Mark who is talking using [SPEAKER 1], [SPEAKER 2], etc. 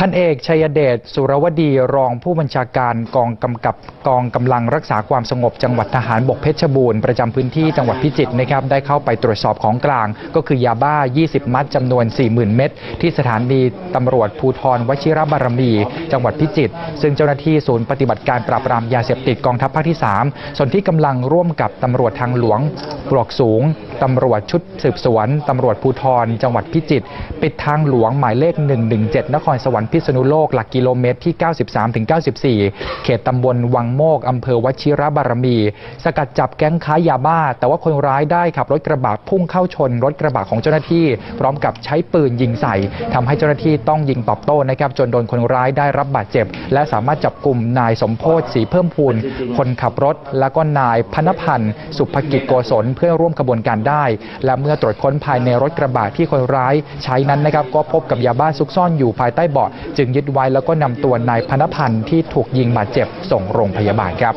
[SPEAKER 1] พันเอกชัยเดชสุรวดีรองผู้บัญชาการกองกำกับกองกำลังรักษาความสงบจังหวัดทหารบกเพชรบูรณ์ประจำพื้นที่จังหวัดพิจิตรนะครับได้เข้าไปตรวจสอบของกลาง ก็คือยาบ้า 20 มัดจำนวน 40,000 เม็ดที่สถานีตำรวจภูธรวชิรบารมี จังหวัดพิจิตรซึ่งเจ้าหน้าที่ศูนย์ปฏิบัติการปราบปรามยาเสพติดกองทัพภาคที่ 3 ส่วนที่กำลังร่วมกับตำรวจทางหลวงปลวกสูง ตำรวจชุดสืบสวนตำรวจภูธรจังหวัดพิจิตรปิดทางหลวงหมายเลข 117 นครสวรรค์พิษณุโลกหลักกิโลเมตรที่ 93-94 เขตตำบลวังโมกอำเภอวชิรบารมี สกัดจับแก๊งค้ายาบ้า แต่ว่าคนร้ายได้ขับรถกระบะพุ่งเข้าชนรถกระบะของเจ้าหน้าที่ พร้อมกับใช้ปืนยิงใส่ทำให้เจ้าหน้าที่ต้องยิงตอบโต้นะครับจนโดนคนร้ายได้รับบาดเจ็บ และสามารถจับกลุ่มนายสมโพศสีเพิ่มพูนคนขับรถ แล้วก็นายพนพันธ์สุภกิจโกศลเพื่อร่วมขบวนการได้ และเมื่อตรวจค้นภายในรถกระบะที่คนร้ายใช้นั้นนะครับก็พบกับยาบ้าซุกซ่อนอยู่ภายใต้เบาะจึงยึดไว้แล้วก็นำตัวนายพนพันธ์ที่ถูกยิงบาดเจ็บส่งโรงพยาบาลครับ